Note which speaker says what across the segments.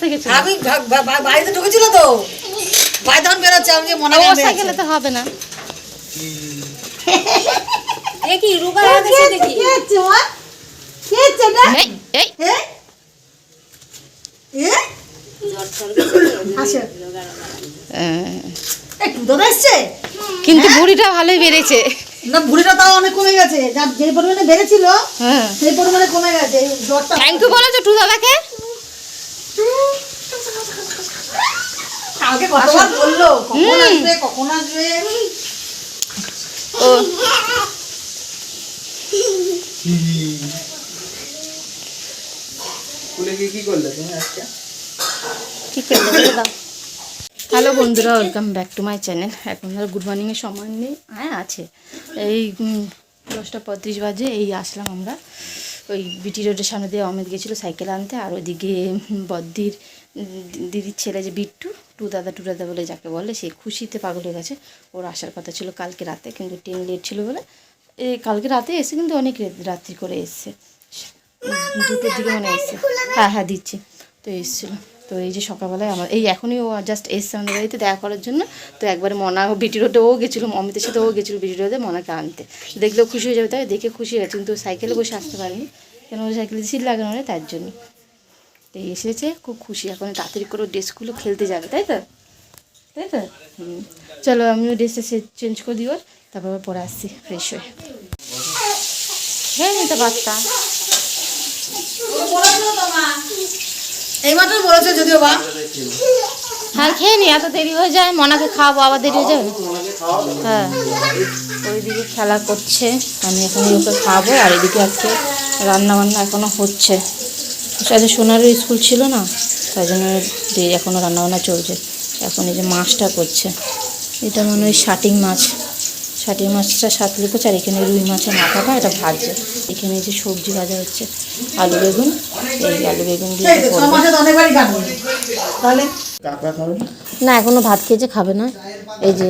Speaker 1: আসতে গেছিল
Speaker 2: আমি ভা- ভা- ভা- বাড়িতে ঢুকেছিল তো। বাড়ি তখন বেরোচ্ছে আমি যে মনে হয়
Speaker 1: সাইকেলে তো হবে না।
Speaker 3: এ কি রুগা হয়ে গেছে দেখি
Speaker 1: এই এই। আহ,
Speaker 2: দাদা এসছে?
Speaker 1: কিন্তু বুড়িটা ভালোই বেড়েছে।
Speaker 2: না বুড়িটা তাও অনেক কমে গেছে। যা যে পরিমাণে বেড়েছিল
Speaker 1: হ্যাঁ।
Speaker 2: সেই পরিমাণে কমে গেছে। জ্বরটা
Speaker 1: থ্যাংক ইউ বলেছ টু দাদাকে?
Speaker 2: কালকে কতবার বলল? কখন আসবে? কখন আসবে?
Speaker 1: ও।
Speaker 4: স্কুলে কি করলে তুমি আজকে?
Speaker 1: ঠিক আছে বলে? দাও হ্যালো বন্ধুরা welcome back to my channel এখন আর গুড মর্নিংয়ের সময় নেই। হ্যাঁ আছে। এই দশটা পঁয়ত্রিশ বাজে এই আসলাম আমরা। ওই বিটি রোডের সামনে দিয়ে অমিত গেছিল সাইকেল আনতে আর ওইদিকে বদ্দির দিদির ছেলে যে বিট্টু টু দাদা টু দাদা বলে যাকে বলে সে খুশিতে পাগল হয়ে গেছে। ওর আসার কথা ছিল কালকে রাতে কিন্তু ট্রেন লেট ছিল বলে এই কালকে রাতে এসে কিন্তু অনেক রাত্রি করে এসছে। দুটোর দিকে মনে এসছে। হ্যাঁ হ্যাঁ দিচ্ছি। তো এসেছিল। তো এই যে সকালবেলায় আমার এই এখনই ও জাস্ট এসছে আমাদের বাড়িতে দেখা করার জন্য। তো একবারে মনা বিটি রোডে ও গেছিল অমিতের সাথে ও গেছিল বিটি রোডে মনাকে আনতে। দেখলেও খুশি হয়ে যাবে তাই দেখে খুশি হয়ে গেছে। কিন্তু সাইকেলে বসে আসতে পারেনি। কেন সাইকেলে সিট লাগানো তার জন্য। তো এসেছে খুব খুশি। এখন তাড়াতাড়ি করে ড্রেসগুলো খেলতে যাবে তাই তো? তাই তো? চলো আমিও ড্রেসটা চেঞ্জ করে দিই ওর তারপর পরে আসছি ফ্রেশ হয়ে। হ্যাঁ নিতে পারতাম
Speaker 2: এই বলেছে যদিও বা।
Speaker 1: হ্যাঁ খেয়ে নি এত দেরি হয়ে যায় মনাকে খাওয়াবো আবার দেরি হয়ে যাবে? হ্যাঁ। ওইদিকে খেলা করছে আমি এখন ওকে খাওয়াবো আর এদিকে আজকে রান্না বান্না এখনও হচ্ছে। আজকে সোনারও স্কুল ছিল না তাই জন্য এখনও রান্নাবান্না চলছে। এখন এই যে মাছটা করছে এটা মনে হয় শাটিং মাছ। শাটিং মাছটা সাত লিখেছে আর এখানে রুই মাছের মাথাটা এটা ভাজছে। এখানে যে সবজি ভাজা হচ্ছে আলু বেগুন এই আলু বেগুন দিয়ে
Speaker 2: তাহলে?
Speaker 4: না
Speaker 1: এখনও এখনও ভাত খেয়েছে খাবে না। এই যে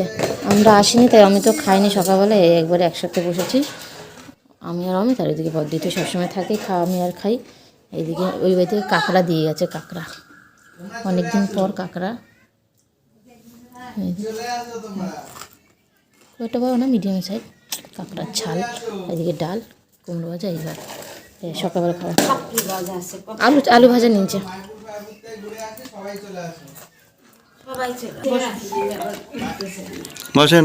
Speaker 1: আমরা আসিনি তাই আমি তো খাইনি সকালবেলা এই একবারে একসাথে বসেছি। আমি আর আমি তার এদিকে বদ্দিতে সবসময় থাকি খা আমি আর খাই। এইদিকে ওই বাড়িতে কাঁকড়া দিয়ে গেছে, কাঁকড়া। অনেকদিন পর কাঁকড়া। ওটা বড় না মিডিয়াম সাইজ কাঁকড়ার ছাল, এদিকে ডাল, কুমড়ো ভাজা এইবার সকালবেলা খাওয়া। আলু আলু ভাজা নিয়েছে।
Speaker 5: বসেন।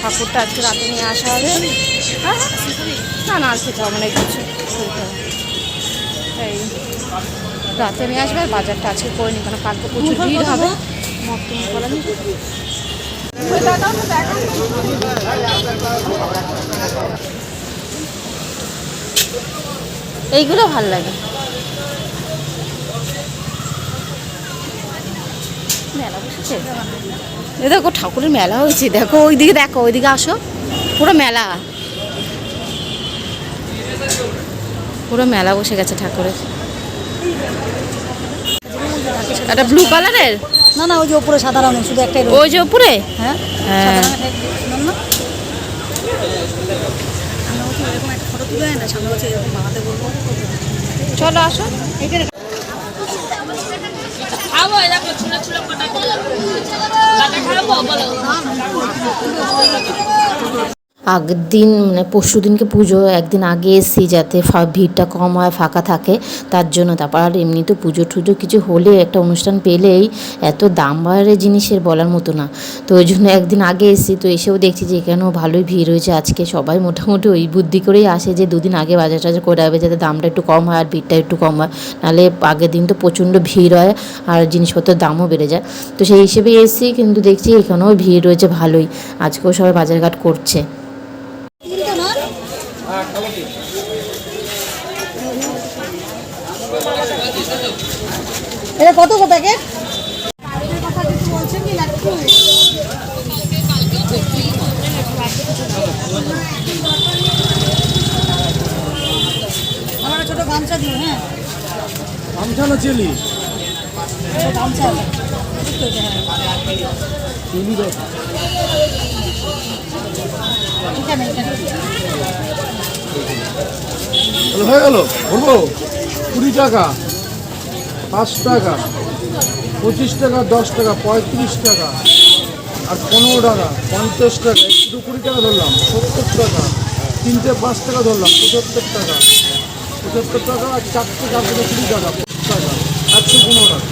Speaker 1: ঠাকুরটা আজকে রাতে নিয়ে আসা হবে হ্যাঁ। না না আর খেতে হবে না কিছু। এই রাতে নিয়ে আসবে আর বাজারটা আজকে করে নি কারণ কালকে প্রচুর ভিড় হবে মটন করা নেই এইগুলো ভালো লাগে মেলা বসেছে। এ দেখো ঠাকুরের মেলা হয়েছে। দেখো ওইদিকে দেখো ওইদিকে আসো। পুরো মেলা। পুরো মেলা বসে গেছে ঠাকুরের। একটা ব্লু কালারের
Speaker 2: না না ওই যে উপরে সাদা রঙের শুধু একটাই
Speaker 1: ওই যে উপরে
Speaker 2: হ্যাঁ
Speaker 1: হ্যাঁ। চলো আসো
Speaker 3: খাব এরকম ছোট ছোট কটা কাটা খাব বলো
Speaker 1: আগের দিন মানে পরশু দিনকে পুজো, একদিন আগে এসেছি যাতে ভিড়টা কম হয়, ফাঁকা থাকে, তার জন্য তারপর আর এমনি তো পুজো টুজো কিছু হলে একটা অনুষ্ঠান পেলেই এত দাম বাড়ে জিনিসের বলার মতো না। তো ওই জন্য একদিন আগে এসেছি, তো এসেও দেখছি যে এখানেও ভালোই ভিড় হয়েছে আজকে সবাই মোটামুটি ওই বুদ্ধি করেই আসে যে দুদিন আগে বাজার টাজার করে যাবে যাতে দামটা একটু কম হয় আর ভিড়টা একটু কম হয়। নাহলে আগের দিন তো প্রচণ্ড ভিড় হয় আর জিনিসপত্রের দামও বেড়ে যায়। তো সেই হিসেবে এসেছি, কিন্তু দেখছি এখানেও ভিড় রয়েছে ভালোই। আজকেও সবাই বাজারঘাট করছে।
Speaker 2: এটা কত কো প্যাকেট?
Speaker 5: আমার ছোট হ্যাঁ। গামছা না চিলি? গামছা। হয়ে গেল। ঘুরবো কুড়ি টাকা। পাঁচ টাকা পঁচিশ টাকা দশ টাকা পঁয়ত্রিশ টাকা আর পনেরো টাকা পঞ্চাশ টাকা একটু কুড়ি টাকা ধরলাম সত্তর টাকা তিনটে পাঁচ টাকা ধরলাম পঁচাত্তর টাকা পঁচাত্তর টাকা আর চারটে চারটে কুড়ি টাকা টাকা একশো পনেরো টাকা।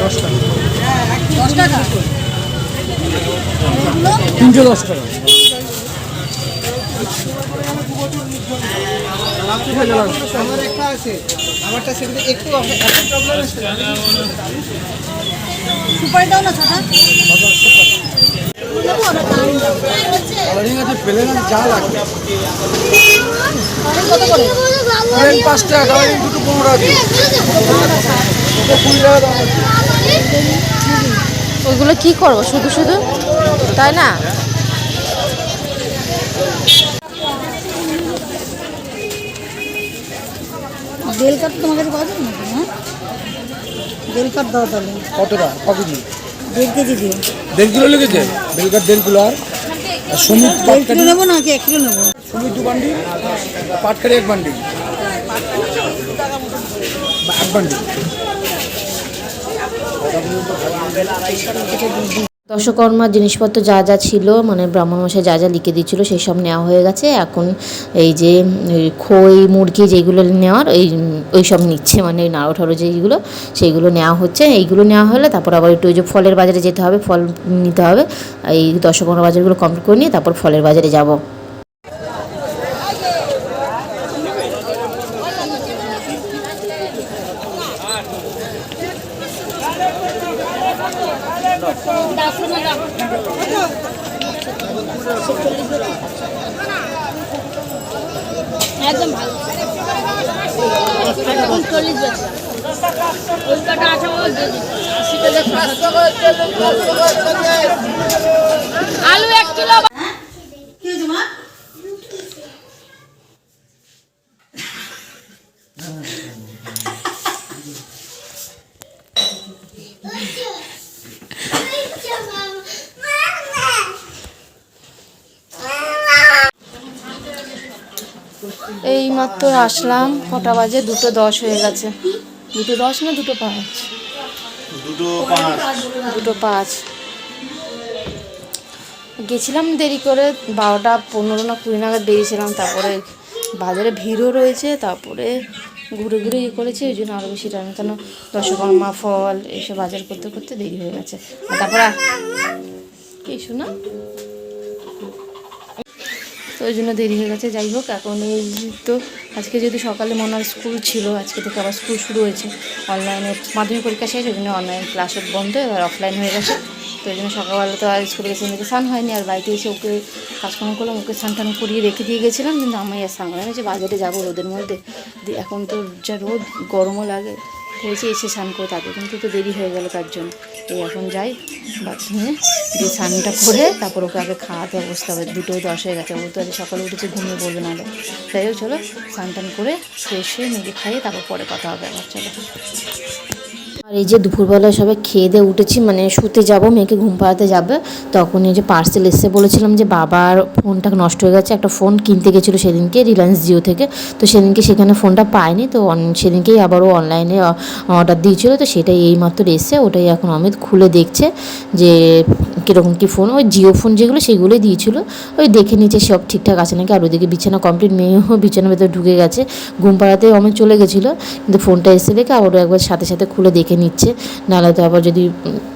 Speaker 5: দশ টাকা।
Speaker 2: দশ টাকা?
Speaker 5: তিনশো দশ টাকা।
Speaker 2: আমার একটা আছে। আমারটা সেটা একটু একটু প্রবলেম আছে। সুপারি দাও না ছটা
Speaker 5: প্লেন আছে যা লাগবে
Speaker 2: কত করে?
Speaker 5: প্লেন পাঁচ টাকা দুটো পনেরো টাকা
Speaker 1: ওইগুলো কি করব? শুধু শুধু? তাই না?
Speaker 2: বেল কাঠ তোমার কাছে পাওয়া যাবে নাকি হ্যাঁ? বেল কাঠ দাও তাহলে।
Speaker 5: কতটা? ক কেজি
Speaker 2: দেড় কেজি দিও
Speaker 5: দেড় কিলো লেগেছে? বেলকার দেড় কিলো আর? সমিত
Speaker 2: দেড় কিলো নেব নাকি এক কিলো নেব?
Speaker 5: সমিত দু বান্ডিল পাটকারি এক বান্ডিল। এক বান্ডিল।
Speaker 1: দশকর্মার জিনিসপত্র যা যা ছিল মানে ব্রাহ্মণ মশাই যা যা লিখে দিয়েছিল, সেই সব নেওয়া হয়ে গেছে। এখন এই যে খই, মুরগি যেগুলো নেওয়ার ওই ওই সব নিচ্ছে মানে ওই নাড়ো ঠাড়ো যেইগুলো, সেইগুলো নেওয়া হচ্ছে। এইগুলো নেওয়া হলে তারপর আবার একটু ওই যে ফলের বাজারে যেতে হবে, ফল নিতে হবে। এই দশকর্মা বাজারগুলো কমপ্লিট করে নিয়ে তারপর ফলের বাজারে যাব
Speaker 3: একদম ভালো এখন চল্লিশ বছর কলকাতা আছে আমার দিয়ে দিচ্ছি। আশি টাকা আলু এক কিলো
Speaker 2: কি হয়েছে মা
Speaker 1: মাত্র আসলাম কটা বাজে? দুটো দশ হয়ে গেছে। দুটো দশ না দুটো পাঁচ? দুটো পাঁচ। গেছিলাম দেরি করে বারোটা পনেরো না কুড়ি নাগাদ বেরিয়েছিলাম তারপরে বাজারে ভিড়ও রয়েছে তারপরে ঘুরে ঘুরে ইয়ে করেছি ওই জন্য আরও বেশি টাইম কেন? দশকর্মা ফল এসব বাজার করতে করতে দেরি হয়ে গেছে। আর তারপরে এই শোনা? তো ওই জন্য দেরি হয়ে গেছে যাই হোক এখন এই তো আজকে যদি সকালে মনে হয় স্কুল ছিল, আজকে থেকে আবার স্কুল শুরু হয়েছে। অনলাইনে মাধ্যমিক পরীক্ষা শেষ ওই জন্য অনলাইন ক্লাসও বন্ধ, এবার অফলাইন হয়ে গেছে। তো ওই জন্য সকালবেলা তো আর স্কুলে গেছে মেয়েকে স্নান হয়নি, আর বাড়িতে এসে ওকে কাজকর্ম করলাম, ওকে স্নান টান করিয়ে রেখে দিয়ে গেছিলাম, কিন্তু আমি আর স্নান করা বাজারে যাব রোদের মধ্যে। এখন তো যা রোদ, গরমও লাগে। হয়েছে এসে স্নান করে তাদের কিন্তু তো দেরি হয়ে গেল তার জন্য। তো এখন যাই, বাথরুমে দিয়ে স্নানটা করে তারপর ওকে আগে খাওয়াতে অবস্থা হবে। দুটো দশ হয়ে গেছে। ও তো আজ সকালে উঠেছে, ঘুমিয়ে বলবে না তাই হোক, চলো, স্নান টান করে, ফ্রেশ হয়ে মেয়েকে খাইয়ে তারপর পরে কথা হবে আবার, চলো। আর এই যে দুপুরবেলা সবাই খেয়ে দিয়ে উঠেছি মানে শুতে যাব, মেয়েকে ঘুম পাড়াতে যাবে। তখন এই যে পার্সেল এসে বলেছিলাম যে বাবার ফোনটা নষ্ট হয়ে গেছে, একটা ফোন কিনতে গেছিল সেদিনকে রিলায়েন্স জিও থেকে। তো সেদিনকে সেখানে ফোনটা পায়নি তো সেদিনকেই আবারও অনলাইনে অর্ডার দিয়েছিলো, তো সেটাই এইমাত্র এসে ওটাই এখন অমিত খুলে দেখছে যে কীরকম কী ফোন ওই জিও ফোন যেগুলো সেগুলোই দিয়েছিল। ওই দেখে নিচ্ছে সব ঠিকঠাক আছে নাকি? আর ওদিকে বিছানা কমপ্লিট মেয়েও বিছানার ভেতরে ঢুকে গেছে। ঘুম পাড়াতে অমিত চলে গেছিল। কিন্তু ফোনটা এসে দেখে আবারও একবার সাথে সাথে খুলে দেখে নিচ্ছে। নাহলে তো আবার যদি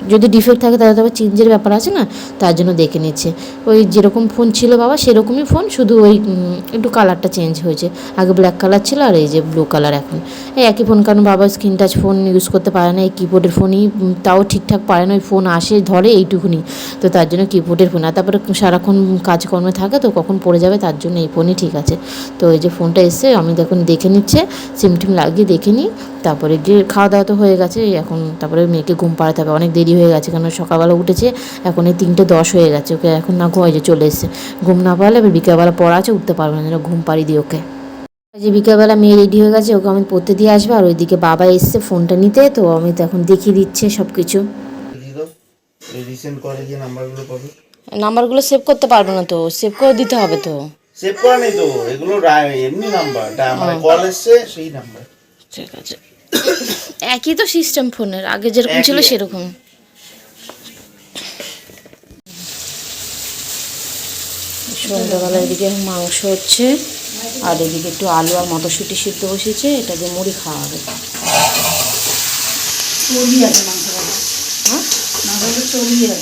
Speaker 1: যদি ডিফেক্ট থাকে তাহলে তো আবার চেঞ্জের ব্যাপার আছে না? তার জন্য দেখে নিচ্ছে। ওই যেরকম ফোন ছিল বাবা, সেরকমই ফোন শুধু ওই একটু কালারটা চেঞ্জ হয়েছে। আগে ব্ল্যাক কালার ছিল আর এই যে ব্লু কালার এখন। এই একই ফোন কারণ বাবা স্ক্রিন টাচ ফোন ইউজ করতে পারে না। এই কিবোর্ডের ফোনই তাও ঠিকঠাক পারে না। ওই ফোন আসে, ধরে এইটুকুনি। তো তার জন্য কিবোর্ডের ফোন আর তারপরে সারাক্ষণ কাজকর্মে থাকে, তো কখন পড়ে যাবে তার জন্য এই ফোনই ঠিক আছে। তো এই যে ফোনটা এসছে, আমি দেখুন দেখে নিচ্ছে সিম টিম লাগিয়ে দেখে নিই। তারপরে গিয়ে খাওয়া দাওয়া তো হয়ে গেছে, এখন তারপরে মেয়েকে ঘুম পাড়াতে হবে। অনেক দেরি হয়ে গেছে কারণ সকালবেলা উঠেছে, এখন এই তিনটে দশ হয়ে গেছে। ওকে এখন না ঘুমাই যে চলে এসছে। ঘুম না পারলে এবার বিকেলবেলা পড়া আছে, উঠতে পারবে না, যেন ঘুম পাড়ি দিই ওকে। যে বিকেলবেলা মেয়ে রেডি হয়ে গেছে, ওকে আমি পড়তে দিয়ে আসবে। আর ওইদিকে বাবা এসছে ফোনটা নিতে, তো আমি তো এখন দেখিয়ে দিচ্ছে সব কিছু
Speaker 4: রিসেন্ট করে যে নাম্বারগুলো পাবে?
Speaker 1: নাম্বারগুলো সেভ করতে পারব না তো সেভ করে দিতে হবে তো।
Speaker 4: সেভ করা নেই তো এগুলো এমনি নাম্বার মানে কল এসছে সেই নাম্বার
Speaker 1: ঠিক আছে। একই তো সিস্টেম ফোনের আগে যেরকম ছিল সেরকম। সন্ধ্যাবেলা এদিকে মাংস হচ্ছে আর এদিকে একটু আলু আর মটরশুঁটি সিদ্ধ বসেছে এটা দিয়ে মুড়ি খাওয়া হবে।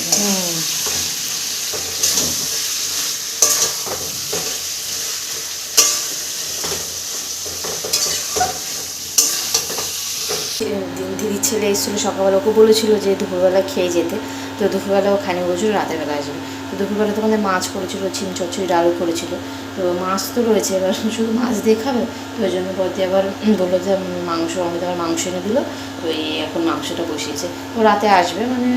Speaker 1: হ্যাঁ দিন দিদির ছেলে এসেছিল সকালবেলা ওকে বলেছিল যে দুপুরবেলা খেয়ে যেতে তো দুপুরবেলা ও খানি বলছিল রাতের বেলা আসবে দুপুরবেলা তো আমাদের মাছ করেছিল চিন চচ্চড়ি ডালও করেছিল। তো মাছ তো রয়েছে, এবার শুধু মাছ দিয়ে খাবে তো ওই জন্য বলতে আবার বলল যে মাংস অমিত আবার মাংস এনে দিল এই এখন মাংসটা বসিয়েছে। তো রাতে আসবে মানে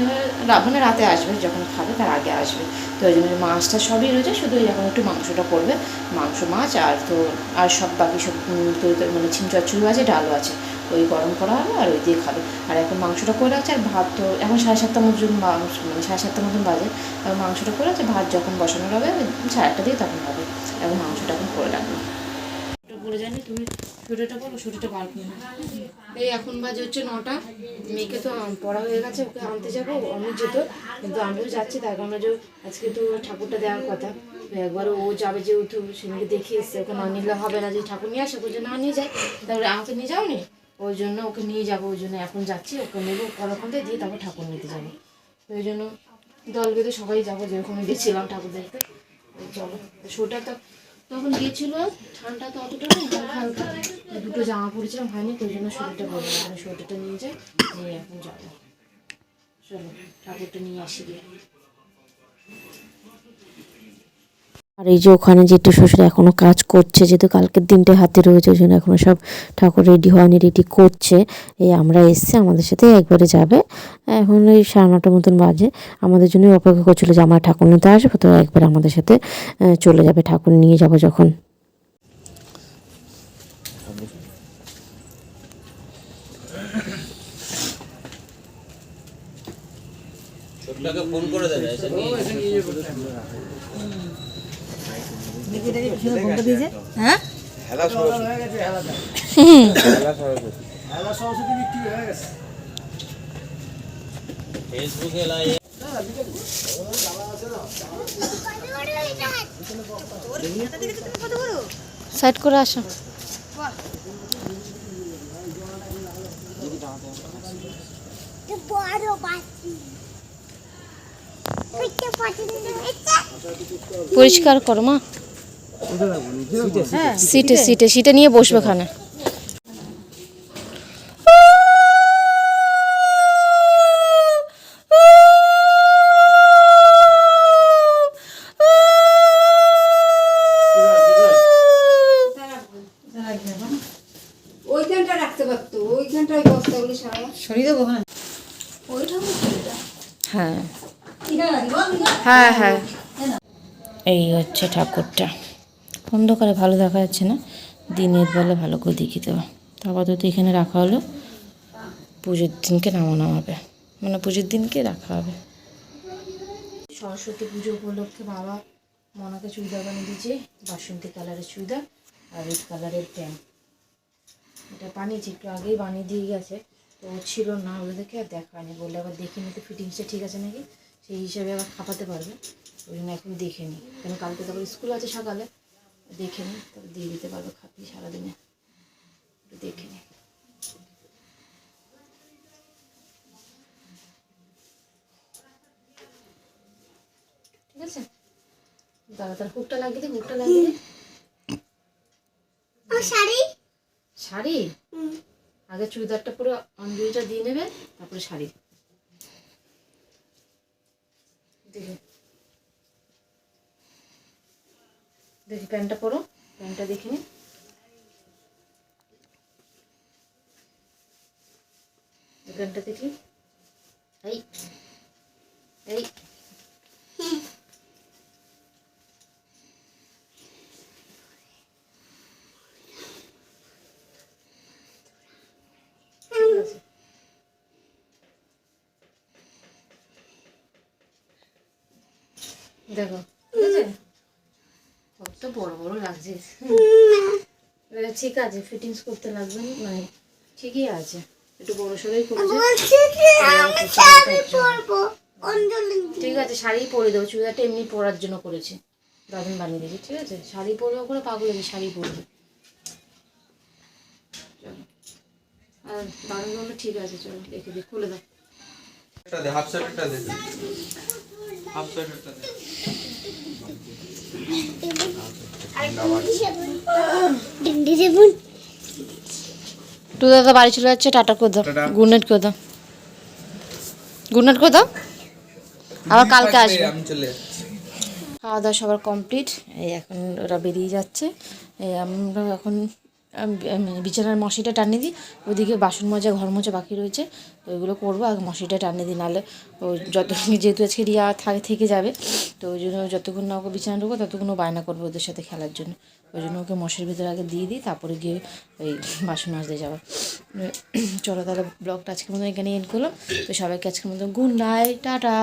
Speaker 1: মানে রাতে আসবে, যখন খাবে তার আগে আসবে। তো ওই জন্য মাছটা সবই রয়েছে, শুধু ওই এখন একটু মাংসটা করবে। মাংস, মাছ, আর তো, আর সব বাকি সব তো মানে চিন চচ্চড়িও আছে, ডালও আছে। ওই গরম করা হবে আর ওই দিয়ে খাবে। আর এখন মাংসটা করে আছে আর ভাত তো এখন সাড়ে সাতটার মতন মাংস মানে সাড়ে সাতটা মতন বাজে। আর মাংসটা করে আছে ভাত যখন বসানো হবে সাড়ে আটটা দিয়ে তখন হবে এখন মাংসটা এখন করে রাখবে। পড়ে যায়নি তুমি সোয়েটারটা পরো সোয়েটারটা বার করে। এই এখন বাজে হচ্ছে নটা। মেয়েকে তো পড়া হয়ে গেছে ওকে আনতে যাব অনেক যেত কিন্তু আমিও যাচ্ছি তার কারণে যে আজকে তো ঠাকুরটা দেওয়ার কথা। একবার ও যাবে যেহেতু সেদিকে দেখে এসছে ওকে না নিলে হবে না যে ঠাকুর নিয়ে আসে ওকে না নিয়ে যায় তাহলে আমাকে নিয়ে যাও নি ওই জন্য ওকে নিয়ে যাব, ওই জন্য এখন যাচ্ছি, ওকে নেব, পরক্ষণ দিয়ে দিয়ে তারপর ঠাকুর নিতে যাব। ওই জন্য দল বেঁধে সবাই যাব যেরকম গেছিলাম ঠাকুর দেখতে। চলো সোটা তো তখন গিয়েছিল ঠান্ডা তো অতটা নেই হালকা দুটো জামা পরেছিলাম, হয়নি, তো ওই জন্য শরীরটা বলব না শরীরটা নিয়ে যাই, নিয়ে এখন যাব। চলো, ঠাকুরটা নিয়ে আসি গিয়ে। আর এই যে ওখানে যে একটু শ্বশুর এখনও কাজ করছে, যেহেতু কালকের দিনটা হাতে রয়েছে, ওই জন্য এখনও সব ঠাকুর রেডি হয়নি রেডি করছে। এই আমরা এসছি, আমাদের সাথে একবারে যাবে। এখন ওই সাড়ে নটার মতন বাজে। আমাদের জন্য অপেক্ষা করছিল যে আমার ঠাকুর নিতে আসব, তো একবার আমাদের সাথে চলে যাবে, ঠাকুর নিয়ে যাব যখন।
Speaker 2: ফোনটা দিয়েছে হ্যাঁ?
Speaker 1: সাইড করে আসো। পরিষ্কার করো মা। সিটে সিটে সিটে নিয়ে বসবে খানে
Speaker 2: ওইখানটা রাখতে পারতো ওইখানটায় বস্তাগুলো সারা। সরিয়ে দেবো হ্যাঁ
Speaker 1: হ্যাঁ হ্যাঁ। হ্যাঁ। এই হচ্ছে ঠাকুরটা। অন্ধকারে ভালো দেখা যাচ্ছে না, দিনের বেলা ভালো করে দেখিয়ে দেবো। তো আপাতত এখানে রাখা হলো। পুজোর দিনকে নামানো হবে মানে পুজোর দিনকে রাখা হবে। সরস্বতী পুজো উপলক্ষে বাবা মনাকে চুড়িদার বানিয়ে দিয়েছে, বাসন্তী কালারের চুড়িদার আর রেড কালারের প্যান্ট। এটা বানিয়েছি, একটু আগেই বানিয়ে দিয়ে গেছে। তো ছিল না বলে দেখে আর দেখা হয়নি বললে আবার দেখে নিতে ফিটিংসটা ঠিক আছে নাকি? সেই হিসাবে আবার খাপাতে পারবে। ওই জন্য এখন দেখে নিই কারণ কালকে তারপর স্কুল আছে সকালে। দেখে নিই তারপর দিয়ে দিতে পারবে খাপিয়ে সারাদিনে। একটু দেখে নিই ঠিক আছে? দাদা তার হুকটা লাগিয়ে দিই হুকটা লাগিয়ে দিই
Speaker 6: শাড়ি?
Speaker 1: শাড়ি? আগে চুড়িদারটা পুরো অঞ্জলিটা দিয়ে নেবে তারপরে শাড়ি দেখি দেখি প্যান্টটা পরো প্যান্টটা দেখে নি প্যান্টটা দেখি। এই এই। ঠিক আছে দেখো কত বড় বড় লাগছে। ঠিক আছে ফিটিংস করতে লাগবে না, মানে ঠিকই আছে। একটু বড় সড়োই করেছে
Speaker 6: আমি শাড়ি পরবো অঞ্জলি।
Speaker 1: ঠিক আছে শাড়ি পরে দেবো চুড়িদারটা এমনি পরার জন্য করেছি। দারুণ বানিয়ে দিয়েছি ঠিক আছে? শাড়ি পরবো করে পাগল হয়েছে শাড়ি পরবে। চলো। আর দারুণ হলে ঠিক আছে চলো রেখে দিই খুলে দাও।
Speaker 7: হাফ স্যালাডটা দে। হাফ স্যালাডটা দে।
Speaker 6: ডিন্ডি দেবুন
Speaker 1: টু দাদা বাড়ি চলে যাচ্ছে টাটা করে দাও। গুড নাইট করে দাও। গুড নাইট করে দাও। আবার কালকে আসবে। খাওয়া দাওয়া সবার কমপ্লিট এই এখন ওরা বেরিয়ে যাচ্ছে। এই আমরা এখন বিছানার মশিটা টানিয়ে দিই, ওদিকে বাসন মাজা, ঘর মোজা বাকি রয়েছে তো ওইগুলো করব, আর মশিটা টানিয়ে দিই, নাহলে ও যত, যেহেতু আজকে রিয়া থাকে থেকে যাবে, তো ওই জন্য যতক্ষণ না ওকে বিছানা ঢুকবো, ততক্ষণ ও বায়না করবে ওদের সাথে খেলার জন্য। ওই জন্য ওকে মশির ভিতরে আগে দিয়ে দিই, তারপরে গিয়ে ওই বাসন মাজতে যাব। চলো তাহলে ব্লগটা আজকের মতো এখানে এন্ড করলাম, তো সবাইকে আজকের মতো গুড টাটা।